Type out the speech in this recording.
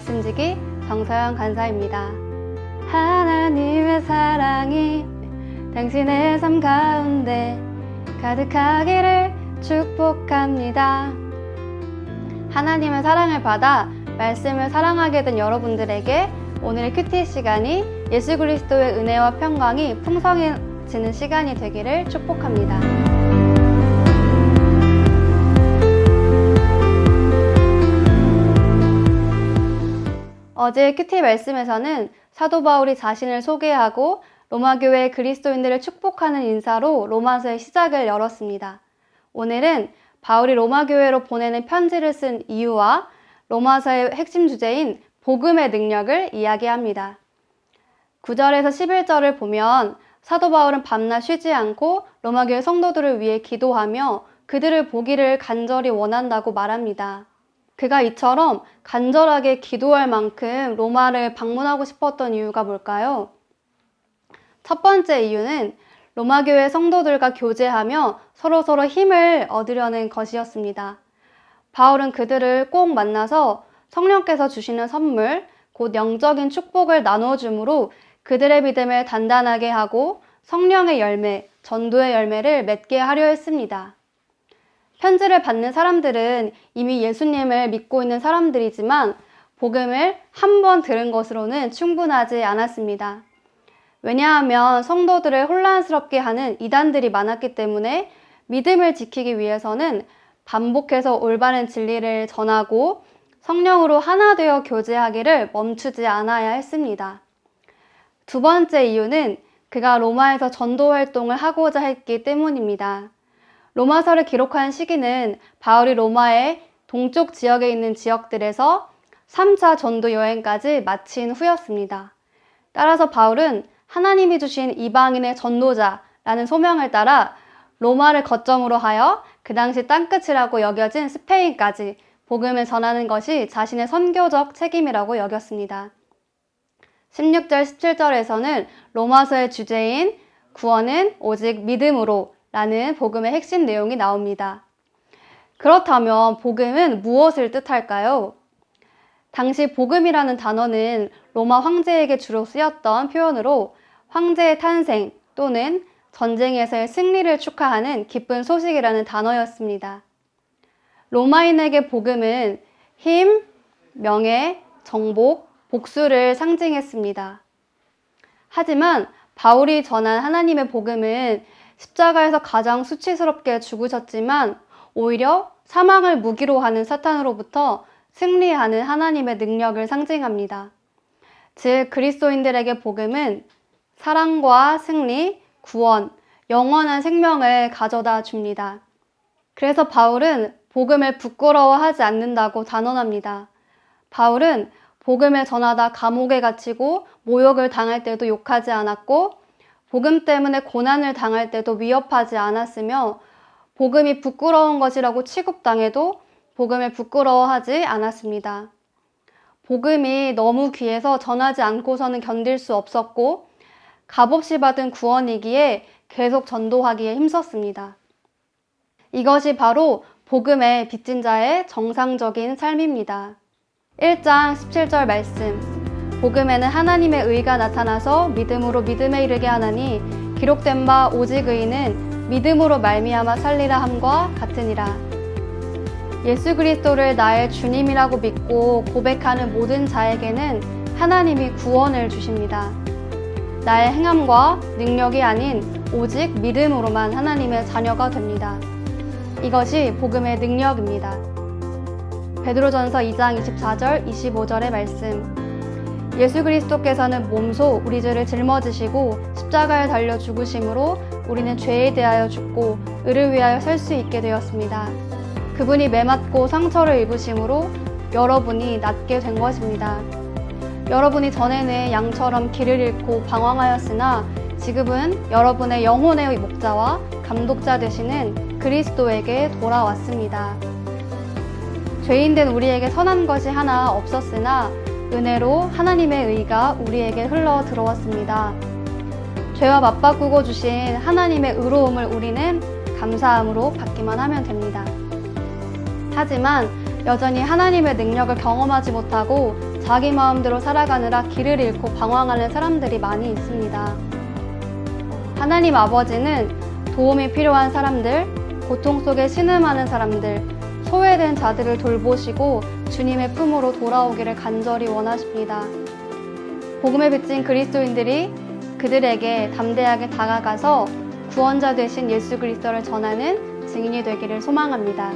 말씀지기 정서영 간사입니다. 하나님의 사랑이 당신의 삶 가운데 가득하기를 축복합니다. 하나님의 사랑을 받아 말씀을 사랑하게 된 여러분들에게 오늘의 큐티 시간이 예수 그리스도의 은혜와 평강이 풍성해지는 시간이 되기를 축복합니다. 어제 큐티 말씀에서는 사도 바울이 자신을 소개하고 로마 교회 그리스도인들을 축복하는 인사로 로마서의 시작을 열었습니다. 오늘은 바울이 로마 교회로 보내는 편지를 쓴 이유와 로마서의 핵심 주제인 복음의 능력을 이야기합니다. 9절에서 11절을 보면 사도 바울은 밤낮 쉬지 않고 로마 교회 성도들을 위해 기도하며 그들을 보기를 간절히 원한다고 말합니다. 그가 이처럼 간절하게 기도할 만큼 로마를 방문하고 싶었던 이유가 뭘까요? 첫 번째 이유는 로마 교회 성도들과 교제하며 서로서로 힘을 얻으려는 것이었습니다. 바울은 그들을 꼭 만나서 성령께서 주시는 선물, 곧 영적인 축복을 나눠줌으로 그들의 믿음을 단단하게 하고 성령의 열매, 전도의 열매를 맺게 하려 했습니다. 편지를 받는 사람들은 이미 예수님을 믿고 있는 사람들이지만 복음을 한 번 들은 것으로는 충분하지 않았습니다. 왜냐하면 성도들을 혼란스럽게 하는 이단들이 많았기 때문에 믿음을 지키기 위해서는 반복해서 올바른 진리를 전하고 성령으로 하나 되어 교제하기를 멈추지 않아야 했습니다. 두 번째 이유는 그가 로마에서 전도 활동을 하고자 했기 때문입니다. 로마서를 기록한 시기는 바울이 로마의 동쪽 지역에 있는 지역들에서 3차 전도 여행까지 마친 후였습니다. 따라서 바울은 하나님이 주신 이방인의 전도자라는 소명을 따라 로마를 거점으로 하여 그 당시 땅끝이라고 여겨진 스페인까지 복음을 전하는 것이 자신의 선교적 책임이라고 여겼습니다. 16절, 17절에서는 로마서의 주제인 구원은 오직 믿음으로 라는 복음의 핵심 내용이 나옵니다. 그렇다면 복음은 무엇을 뜻할까요? 당시 복음이라는 단어는 로마 황제에게 주로 쓰였던 표현으로 황제의 탄생 또는 전쟁에서의 승리를 축하하는 기쁜 소식이라는 단어였습니다. 로마인에게 복음은 힘, 명예, 정복, 복수를 상징했습니다. 하지만 바울이 전한 하나님의 복음은 십자가에서 가장 수치스럽게 죽으셨지만 오히려 사망을 무기로 하는 사탄으로부터 승리하는 하나님의 능력을 상징합니다. 즉, 그리스도인들에게 복음은 사랑과 승리, 구원, 영원한 생명을 가져다 줍니다. 그래서 바울은 복음을 부끄러워하지 않는다고 단언합니다. 바울은 복음을 전하다 감옥에 갇히고 모욕을 당할 때도 욕하지 않았고 복음 때문에 고난을 당할 때도 위협하지 않았으며 복음이 부끄러운 것이라고 취급당해도 복음을 부끄러워하지 않았습니다. 복음이 너무 귀해서 전하지 않고서는 견딜 수 없었고 값없이 받은 구원이기에 계속 전도하기에 힘썼습니다. 이것이 바로 복음의 빚진 자의 정상적인 삶입니다. 1장 17절 말씀. 복음에는 하나님의 의가 나타나서 믿음으로 믿음에 이르게 하나니 기록된 바 오직 의인은 믿음으로 말미암아 살리라 함과 같으니라. 예수 그리스도를 나의 주님이라고 믿고 고백하는 모든 자에게는 하나님이 구원을 주십니다. 나의 행함과 능력이 아닌 오직 믿음으로만 하나님의 자녀가 됩니다. 이것이 복음의 능력입니다. 베드로전서 2장 24절 25절의 말씀. 예수 그리스도께서는 몸소 우리 죄를 짊어지시고 십자가에 달려 죽으심으로 우리는 죄에 대하여 죽고 의를 위하여 설 수 있게 되었습니다. 그분이 매맞고 상처를 입으심으로 여러분이 낫게 된 것입니다. 여러분이 전에는 양처럼 길을 잃고 방황하였으나 지금은 여러분의 영혼의 목자와 감독자 되시는 그리스도에게 돌아왔습니다. 죄인 된 우리에게 선한 것이 하나 없었으나 은혜로 하나님의 의가 우리에게 흘러 들어왔습니다. 죄와 맞바꾸고 주신 하나님의 의로움을 우리는 감사함으로 받기만 하면 됩니다. 하지만 여전히 하나님의 능력을 경험하지 못하고 자기 마음대로 살아가느라 길을 잃고 방황하는 사람들이 많이 있습니다. 하나님 아버지는 도움이 필요한 사람들, 고통 속에 신음하는 사람들, 소외된 자들을 돌보시고 주님의 품으로 돌아오기를 간절히 원하십니다. 복음에 비친 그리스도인들이 그들에게 담대하게 다가가서 구원자 되신 예수 그리스도를 전하는 증인이 되기를 소망합니다.